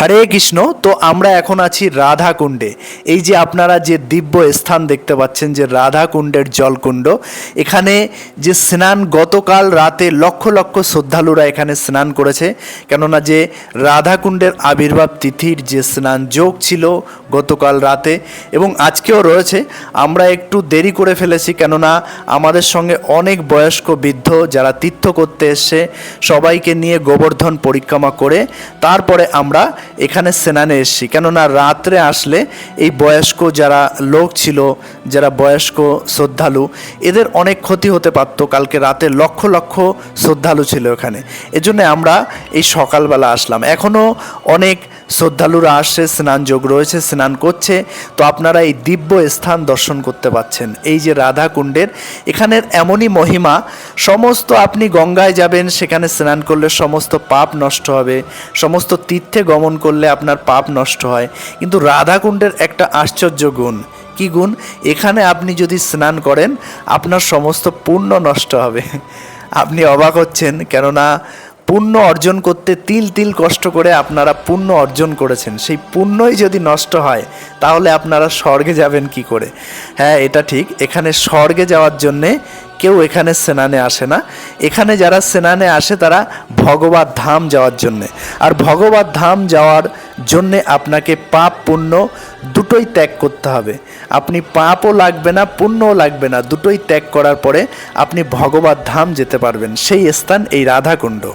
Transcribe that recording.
হরে কৃষ্ণ, তো আমরা এখন আছি রাধাকুণ্ডে। এই যে আপনারা যে দিব্য স্থান দেখতে পাচ্ছেন, যে রাধাকুণ্ডের জলকুণ্ড, এখানে যে স্নান গতকাল রাতে লক্ষ লক্ষ শ্রদ্ধালুরা এখানে স্নান করেছে, কেননা যে রাধাকুণ্ডের আবির্ভাব তিথির যে স্নান যোগ ছিল গতকাল রাতে, এবং আজকেও রয়েছে, আমরা একটু দেরি করে ফেলেছি, কেননা আমাদের সঙ্গে অনেক বয়স্ক বৃদ্ধ যারা তীর্থ করতে এসছে, সবাইকে নিয়ে গোবর্ধন পরিক্রমা করে, তারপরে আমরা এখানে স্নানে এসেছি। কেননা রাত্রে আসলে এই বয়স্ক যারা লোক ছিল, যারা বয়স্ক শ্রদ্ধালু, এদের অনেক ক্ষতি হতে পারতো। কালকে রাতে লক্ষ লক্ষ শ্রদ্ধালু ছিল এখানে। এজন্য আমরা এই সকালবেলা আসলাম। এখনও অনেক শ্রদ্ধালুরা আসছে, স্নান যোগ রয়েছে, স্নান করছে। তো আপনারা এই দিব্য স্থান দর্শন করতে পাচ্ছেন। এই যে রাধা কুণ্ডের এখানের এমনই মহিমা, সমস্ত আপনি গঙ্গায় যাবেন, সেখানে স্নান করলে সমস্ত পাপ নষ্ট হবে, সমস্ত তীর্থে গমন করলে আপনার পাপ নষ্ট হয়। কিন্তু রাধা কুণ্ডের একটা আশ্চর্য গুণ। কি গুণ? এখানে আপনি যদি স্নান করেন, আপনার সমস্ত পুণ্য নষ্ট হবে। আপনি অবাক হচ্ছেন, কেননা পুণ্য অর্জন করতে তিল তিল কষ্ট করে আপনারা পুণ্য অর্জন করেছেন। সেই পুণ্যই যদি নষ্ট হয়, তাহলে আপনারা স্বর্গে যাবেন কি করে? হ্যাঁ এটা ঠিক। এখানে স্বর্গে যাওয়ার জন্যে কেউ এখানে সেনানে আসে না। এখানে যারা সেনানে আসে, তারা ভগবত ধাম যাওয়ার জন্যে। আর ভগবত ধাম যাওয়ার জন্যে আপনাকে পাপ, পুণ্য দুটোই ত্যাগ করতে হবে। আপনি পাপও লাগবে না, পুণ্যও লাগবে না। দুটোই ত্যাগ করার পরে আপনি ভগবত ধাম যেতে পারবেন। সেই স্থান এই রাধাকুণ্ড।